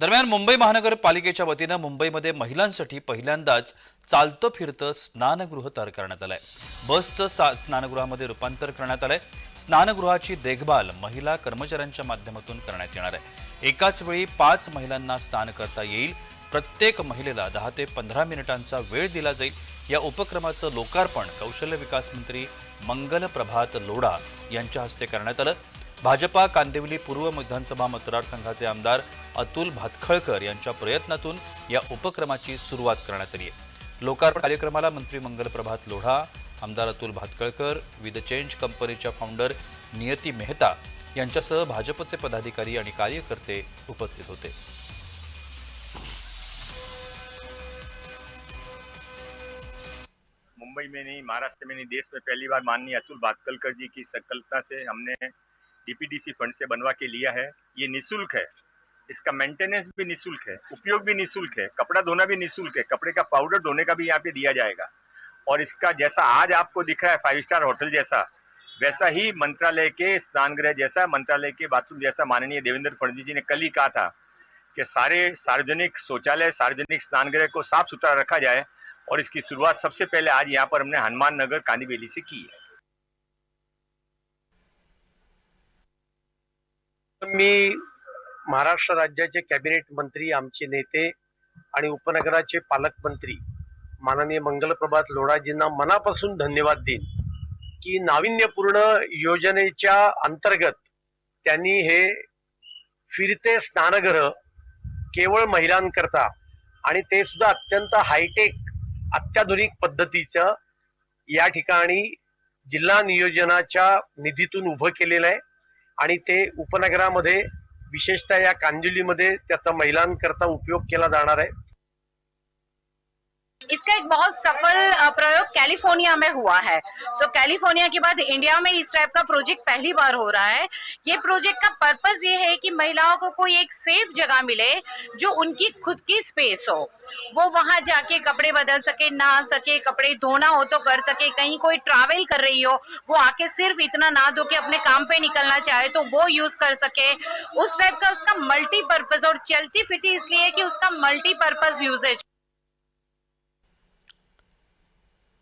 दरम्यान मुंबई महानगरपालिकेच्या वतीनं मुंबईमध्ये महिलांसाठी पहिल्यांदाच चालतं फिरतं स्नानगृह तयार करण्यात आलंय. बसचं सा- स्नानगृहामध्ये रूपांतर करण्यात आलंय. स्नानगृहाची देखभाल महिला कर्मचाऱ्यांच्या माध्यमातून करण्यात येणार आहे. एकाच वेळी पाच महिलांना स्नान करता येईल. प्रत्येक महिलेला दहा ते पंधरा मिनिटांचा वेळ दिला जाईल. या उपक्रमाचं लोकार्पण कौशल्य विकास मंत्री मंगल प्रभात लोढा यांच्या हस्ते करण्यात आलं. भाजपा कांदिवली पूर्व विधानसभा मतदारसंघाचे आमदार अतुल भातखळकर यांच्या प्रयत्नातून या उपक्रमाची सुरुवात करण्यात आली आहे. लोकार्पण कार्यक्रमाला मंत्री मंगल प्रभात लोढा आमदार अतुल भातखळकर विद चेंज कंपनीच्या फाउंडर नियती मेहता यांच्यासह भाजपचे पदाधिकारी आणि कार्यकर्ते उपस्थित होते. मुंबई में नहीं महाराष्ट्र में नहीं देश में पहली बार माननीय अतुल भातकलकर जी की संकल्पना से हमने डीपीडीसी फंड से बनवा के लिया है, ये निशुल्क है। इसका मेंटेनेंस भी निशुल्क है, उपयोग भी निशुल्क है, कपड़ा धोना भी निशुल्क है, कपड़े का पाउडर धोने का भी यहाँ पे दिया जाएगा। और इसका जैसा आज आपको दिख रहा है फाइव स्टार होटल जैसा, वैसा ही मंत्रालय के स्नानगृह जैसा, मंत्रालय के बाथरूम जैसा माननीय देवेंद्र फडणवीस जी ने कल ही कहा था कि सारे सार्वजनिक शौचालय, सार्वजनिक स्नानगृह को साफ़ सुथरा रखा जाए। और इसकी शुरुआत सबसे पहले आज यहाँ पर हमने हनुमान नगर कांदीबेली से की है। मी महाराष्ट्र राज्याचे कॅबिनेट मंत्री आमचे नेते आणि उपनगराचे पालकमंत्री माननीय मंगलप्रभात लोढाजींना मनापासून धन्यवाद देईन की नाविन्यपूर्ण योजनेच्या अंतर्गत त्यांनी हे फिरते स्नानगृह केवळ महिलांकरता आणि ते सुद्धा अत्यंत हायटेक अत्याधुनिक पद्धतीचं या ठिकाणी जिल्हा नियोजनाच्या निधीतून उभं केलेलं आहे. आणि ते उपनगरामध्ये विशेषतः या कांदिवलीमध्ये त्याचा महिलांकरता उपयोग केला जाणार आहे. इसका एक बहुत सफल प्रयोग कैलिफ़ोर्निया में हुआ है। तो कैलिफ़ोर्निया के बाद इंडिया में इस टाइप का प्रोजेक्ट पहली बार हो रहा है। ये प्रोजेक्ट का पर्पस ये है कि महिलाओं को कोई एक सेफ़ जगह मिले, जो उनकी खुद की स्पेस हो। वो वहाँ जाके कपड़े बदल सके, नहा सके, कपड़े धोना हो तो कर सके, कहीं कोई ट्रैवल कर रही हो, वो आके सिर्फ़ इतना ना धो के अपने काम पे निकलना चाहे तो वो यूज़ कर सके। उस टाइप का उसका मल्टीपर्पज और चलती फिरती इसलिए कि उसका मल्टीपर्पज यूजेज